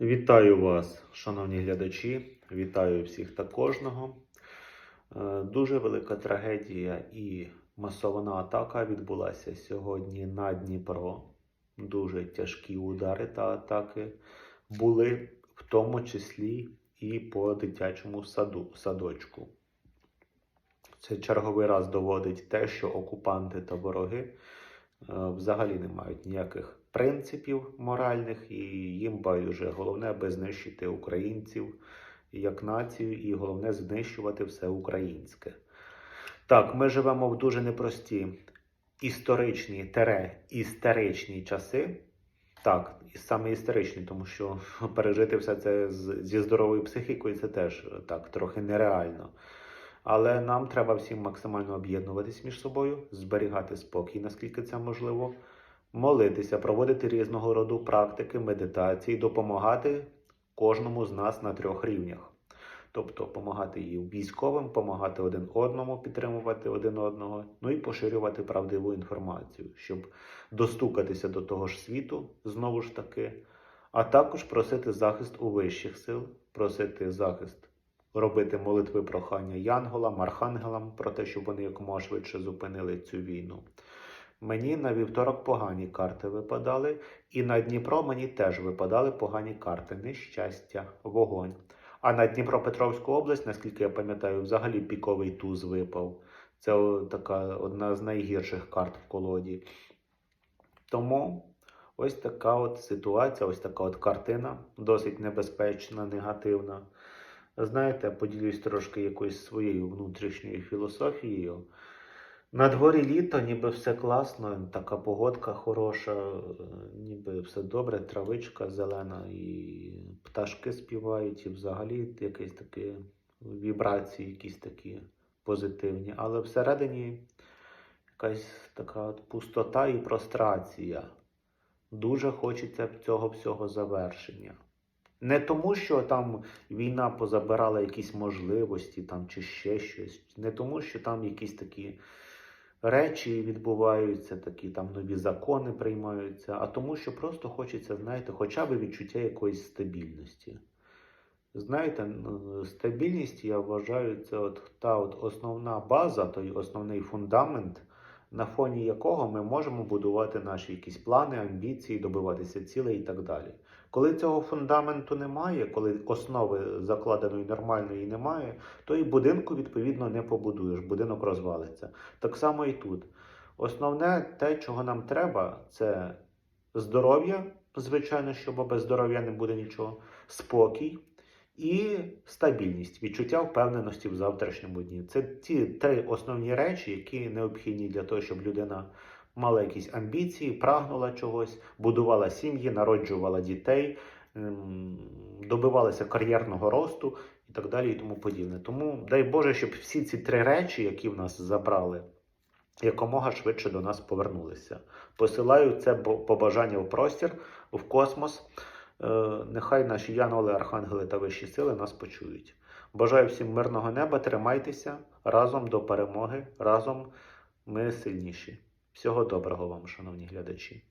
Вітаю вас, шановні глядачі. Вітаю всіх та кожного. Е, Дуже велика трагедія і масована атака відбулася сьогодні на Дніпро. Дуже тяжкі удари та атаки були, в тому числі і по дитячому саду, садочку. Це черговий раз доводить те, що окупанти та вороги взагалі не мають ніяких принципів моральних, і їм байдуже головне аби знищити українців як націю, і головне знищувати все українське. Так, ми живемо в дуже непрості історичні тере історичні часи. Так, і саме історичні, тому що пережити все це зі здоровою психікою це теж е, так трохи нереально. Але нам треба всім максимально об'єднуватись між собою, зберігати спокій, наскільки це можливо, молитися, проводити різного роду практики, медитації, допомагати кожному з нас на трьох рівнях. Тобто допомагати і військовим, допомагати один одному, підтримувати один одного, ну і поширювати правдиву інформацію, щоб достукатися до того ж світу, знову ж таки, а також просити захист у вищих сил, просити захист робити молитви прохання янголам, архангелам про те, щоб вони якомога швидше зупинили цю війну. Мені на вівторок погані карти випадали, і на Дніпро мені теж випадали погані карти. Нещастя, вогонь. А на Дніпропетровську область, наскільки я пам'ятаю, взагалі піковий туз випав. Це така одна з найгірших карт в колоді. Тому ось така от ситуація, ось така от картина, досить небезпечна, негативна. Знаєте, поділюсь трошки якоюсь своєю внутрішньою філософією. На дворі літо, ніби все класно, така погодка хороша, ніби все добре, травичка зелена, і пташки співають, і взагалі якісь такі вібрації, якісь такі позитивні. Але всередині якась така пустота і прострація. Дуже хочеться цього всього завершення. Не тому, що там війна позабирала якісь можливості там, чи ще щось, не тому, що там якісь такі речі відбуваються, такі там нові закони приймаються, а тому, що просто хочеться, знаєте, хоча б відчуття якоїсь стабільності. Знаєте, стабільність, я вважаю, це от та от основна база, той основний фундамент, на фоні якого ми можемо будувати наші якісь плани, амбіції, добиватися цілей і так далі. Коли цього фундаменту немає, коли основи закладеної нормальної немає, то і будинку відповідно не побудуєш, будинок розвалиться. Так само і тут. Основне те, чого нам треба, це здоров'я, звичайно, що без здоров'я не буде нічого, спокій і стабільність, відчуття впевненості в завтрашньому дні. Це ті три основні речі, які необхідні для того, щоб людина мала якісь амбіції, прагнула чогось, будувала сім'ї, народжувала дітей, ем, добивалася кар'єрного росту і так далі, і тому подібне. Тому дай Боже, щоб всі ці три речі, які в нас забрали, якомога швидше до нас повернулися. Посилаю це побажання в простір, в космос. Е, Нехай наші янголи, архангели та вищі сили нас почують. Бажаю всім мирного неба, тримайтеся разом до перемоги, разом ми сильніші. Всього доброго вам, шановні глядачі.